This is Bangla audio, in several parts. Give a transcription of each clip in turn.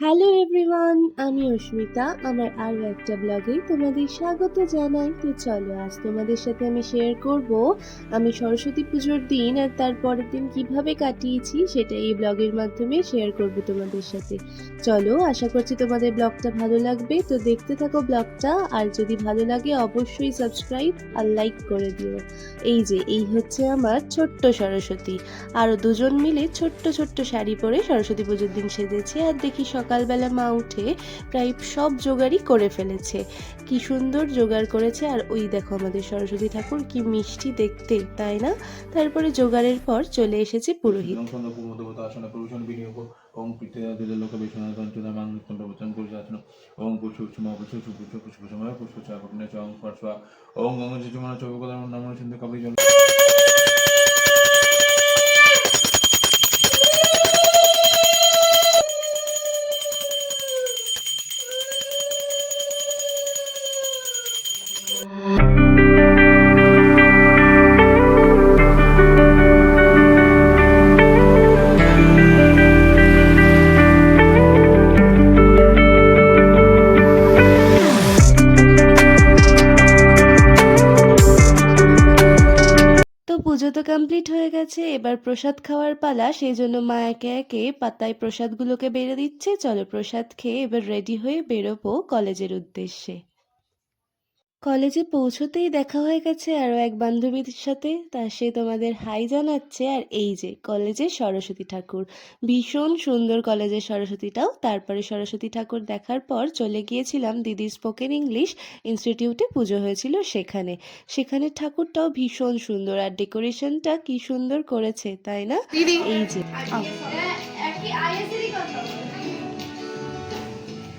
হ্যালো এভরিওয়ান আমি অস্মিতা, আমার আরও একটা ব্লগে তোমাদের স্বাগত জানাই। তো চলো, আজ তোমাদের সাথে আমি শেয়ার করব আমি সরস্বতী পুজোর দিন আর তার পরের দিন কীভাবে কাটিয়েছি সেটা এই ব্লগের মাধ্যমে শেয়ার করব তোমাদের সাথে। চলো, আশা করছি তোমাদের ব্লগটা ভালো লাগবে। তো দেখতে থাকো ব্লগটা আর যদি ভালো লাগে অবশ্যই সাবস্ক্রাইব আর লাইক করে দিও। এই যে, এই হচ্ছে আমার ছোট্ট সরস্বতী। আরও দুজন মিলে ছোট্ট ছোট্ট শাড়ি পরে সরস্বতী পুজোর দিন সেজেছে। আর দেখি সকালবেলা মা উঠে প্রায় সব জোগাড়ই করে ফেলেছে। কি সুন্দর জোগাড় করেছে। আর ওই দেখো আমাদের সরস্বতী ঠাকুর, কি মিষ্টি দেখতে, তাই না? তারপরে জোগাড়ের পর চলে এসেছে পুরোহিত। ওম পিতৃলোক বিষ্ণু পঞ্চনামাং নিত্যম প্রবচন কুরুচাচন ওম কুচু চুমা কুচু চুপু চুপু চুপু চুমা কুচু চা চৌকদার নমন সিন্ধু কবি জল। পুজো তো কমপ্লিট হয়ে গেছে। এবার প্রসাদ খাওয়ার পালা। সেই জন্য মা একে একে পাতায় প্রসাদগুলোকে বেড়ে দিচ্ছে। চলো প্রসাদ খেয়ে এবার রেডি হয়ে বেরোবো কলেজের উদ্দেশ্যে। কলেজে পৌঁছতেই দেখা হয়ে গেছে আরও এক বান্ধবীর সাথে। তা সে তোমাদের হাই জানাচ্ছে। আর এই যে কলেজের সরস্বতী ঠাকুর। ভীষণ সুন্দর কলেজের সরস্বতীটাও। তারপরে সরস্বতী ঠাকুর দেখার পর চলে গিয়েছিলাম দিদির স্পোকেন ইংলিশ ইনস্টিটিউটে পুজো হয়েছিল সেখানে। সেখানে ঠাকুরটাও ভীষণ সুন্দর। আর ডেকোরেশনটা কি সুন্দর করেছে তাই না? এই যে।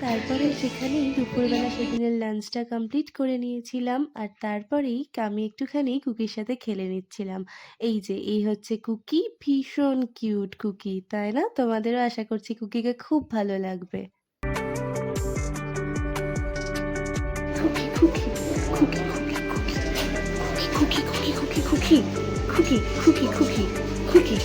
তারপরে সেখানেই দুপুরবেলা সেদিনের লাঞ্চটা কমপ্লিট করে নিয়েছিলাম আর তারপরেই আমি একটুখানি কুকির সাথে খেলে নিচ্ছিলাম এই যে এই হচ্ছে কুকি ভীষণ কিউট কুকি তাই না তোমাদেরও আশা করছি কুকিকে খুব ভালো লাগবে কুকি কুকি কুকি কুকি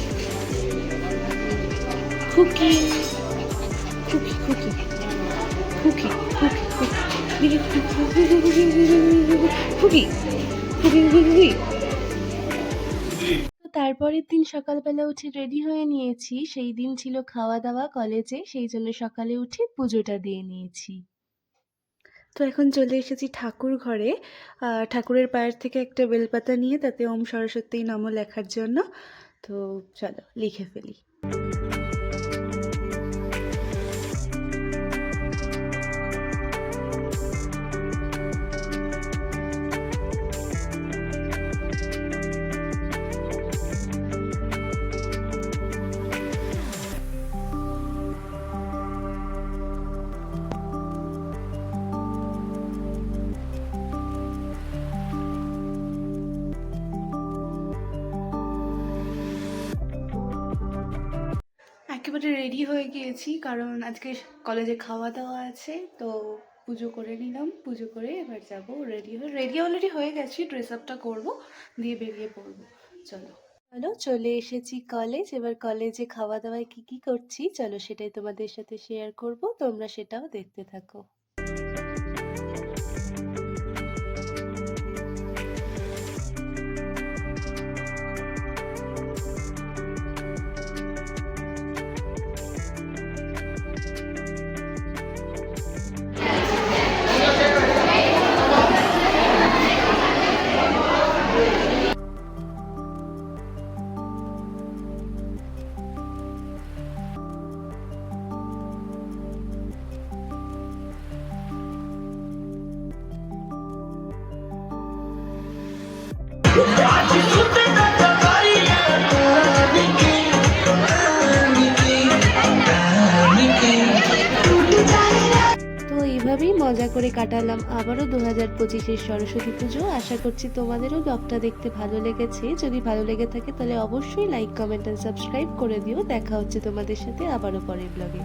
তারপরের দিন সকালবেলা উঠে রেডি হয়ে নিয়েছি। সেই দিন ছিল খাওয়া দাওয়া কলেজে। সেই জন্য সকালে উঠে পুজোটা দিয়ে নিয়েছি। তো এখন চলে এসেছি ঠাকুর ঘরে। ঠাকুরের পায়ের থেকে একটা বেলপাতা নিয়ে তাতে ওম সরস্বতী নম লেখার জন্য। তো চলো লিখে ফেলি। একেবারে রেডি হয়ে গিয়েছি, কারণ আজকে কলেজে খাওয়া দাওয়া আছে, তো পুজো করে নিলাম, পুজো করে এবার যাব রেডি হয়ে রেডি অলরেডি হয়ে গেছি ড্রেস আপটা করব, দিয়ে বেরিয়ে পড়ব, চলো। চলো, চলে এসেছি কলেজ এবার কলেজে খাওয়া দাওয়ায় কি কি করছি, চলো সেটাই তোমাদের সাথে শেয়ার করব, তোমরা সেটাও দেখতে থাকো। তো এইভাবেই মজা করে কাটালাম। আবারও দু হাজার পঁচিশের সরস্বতী পুজো। আশা করছি তোমাদেরও ব্লগটা দেখতে ভালো লেগেছে। যদি ভালো লেগে থাকে তাহলে অবশ্যই লাইক কমেন্ট অ্যান্ড সাবস্ক্রাইব করে দিও। দেখা হচ্ছে তোমাদের সাথে আবারও পরের ব্লগে।